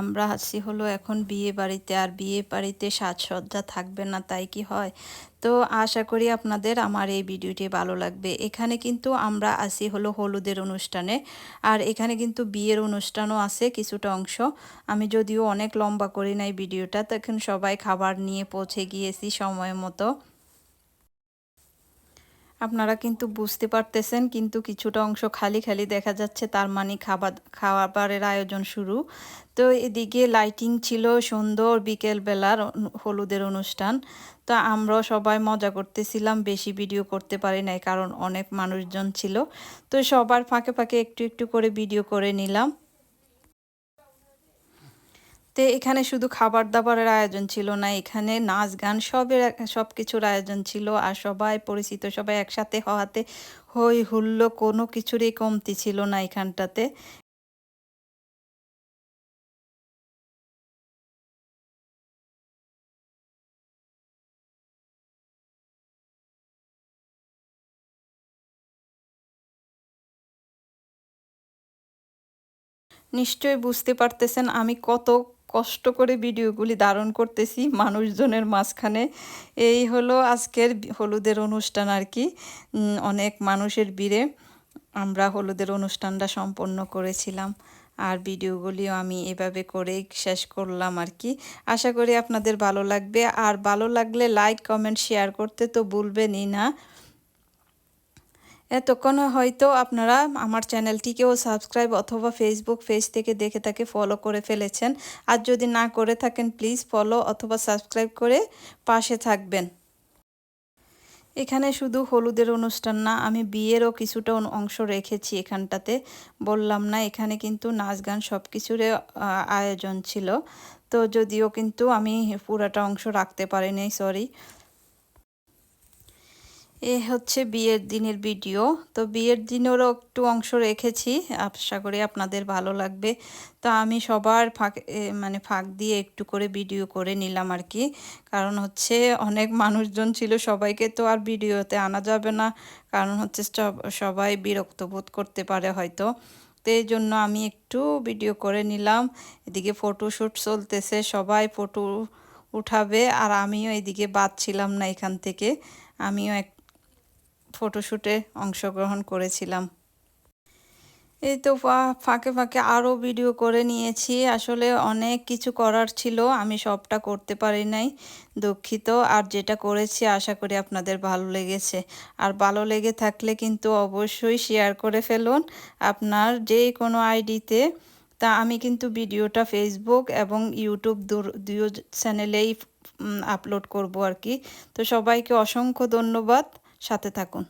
আমরা আছি হলো এখন বিয়ে বাড়িতে আর বিয়ে বাড়িতে সাজসজ্জা থাকবে না, তাই কি হয়? তো আশা করি আপনাদের আমার এই ভিডিওটি ভালো লাগবে। এখানে কিন্তু আমরা আসি হলো হলুদের অনুষ্ঠানে, আর এখানে কিন্তু বিয়ের অনুষ্ঠানও আছে কিছুটা অংশ। আমি যদিও অনেক লম্বা করি নাই ভিডিওটা, তখন সবাই খাবার নিয়ে পৌঁছে গিয়েছি সময় মতো। আপনারা কিন্তু বুঝতে পারতেছেন, কিন্তু কিছুটা অংশ খালি খালি দেখা যাচ্ছে তার মানে খাবার, খাবারের আয়োজন শুরু। তো এদিকে লাইটিং ছিল সুন্দর বিকেল বেলার হলুদের অনুষ্ঠান। তো আমরাও সবাই মজা করতেছিলাম, বেশি ভিডিও করতে পারি নাই, কারণ অনেক মানুষজন ছিল। তো সবার ফাঁকে ফাঁকে একটু একটু করে ভিডিও করে নিলাম। তো এখানে শুধু খাবার দাবারের আয়োজন ছিল না, এখানে নাচ গান সবের সব কিছুর আয়োজন ছিল। আর সবাই পরিচিত, সবাই একসাথে হওয়াতে হই হুল্লো কোনো কিছুরই কমতি ছিল না এখানটাতে। নিশ্চয়ই বুঝতে পারতেছেন আমি কত কষ্ট করে ভিডিওগুলি ধারণ করতেছি মানুষজনের মাঝখানে। এই হলো আজকের হলুদের অনুষ্ঠান আর কি। অনেক মানুষের ভিড়ে আমরা হলুদের অনুষ্ঠানটা সম্পন্ন করেছিলাম। আর ভিডিওগুলিও আমি এভাবে করেই শেষ করলাম আর কি। আশা করি আপনাদের ভালো লাগবে। আর ভালো লাগলে লাইক কমেন্ট শেয়ার করতে তো ভুলবেনই না। এতক্ষণ হয়তো আপনারা আমার চ্যানেলটিকেও সাবস্ক্রাইব অথবা ফেসবুক পেজ থেকে দেখে তাকে ফলো করে ফেলেছেন। আর যদি না করে থাকেন প্লিজ ফলো অথবা সাবস্ক্রাইব করে পাশে থাকবেন। এখানে শুধু হলুদের অনুষ্ঠান না, আমি বিয়েরও কিছুটা অংশ রেখেছি এখানটাতে। বললাম না, এখানে কিন্তু নাচ গান সব কিছুর আয়োজন ছিল। তো যদিও কিন্তু আমি পুরাটা অংশ রাখতে পারিনি সরি এ হচ্ছে বিয়ের দিনের ভিডিও। তো বিয়ের দিনেরও একটু অংশ রেখেছি। আশা করি আপনাদের ভালো লাগবে। তো আমি সবার ফাঁক মানে ফাঁক দিয়ে একটু করে ভিডিও করে নিলাম আর কি। কারণ হচ্ছে অনেক মানুষজন ছিল, সবাইকে তো আর ভিডিওতে আনা যাবে না। কারণ হচ্ছে সবাই বিরক্ত বোধ করতে পারে হয়তো। তো এই জন্য আমি একটু ভিডিও করে নিলাম। এদিকে ফটোশ্যুট চলতেছে, সবাই ফটো উঠাবে। আর আমিও এদিকে বাদ ছিলাম না এখান থেকে। আমিও এক ফটোশ্যুটে অংশগ্রহণ করেছিলাম। এই তো ফাঁকে ফাঁকে আরও ভিডিও করে নিয়েছি। আসলে অনেক কিছু করার ছিল, আমি সবটা করতে পারি নাই, দুঃখিত। আর যেটা করেছি, আশা করি আপনাদের ভালো লেগেছে। আর ভালো লেগে থাকলে কিন্তু অবশ্যই শেয়ার করে ফেলুন। আপনার যে কোনো আইডিতে। তা আমি কিন্তু ভিডিওটা ফেসবুক এবং ইউটিউব দুই চ্যানেলেই আপলোড করব আর কি। তো সবাইকে অসংখ্য ধন্যবাদ। সাথে থাকুন।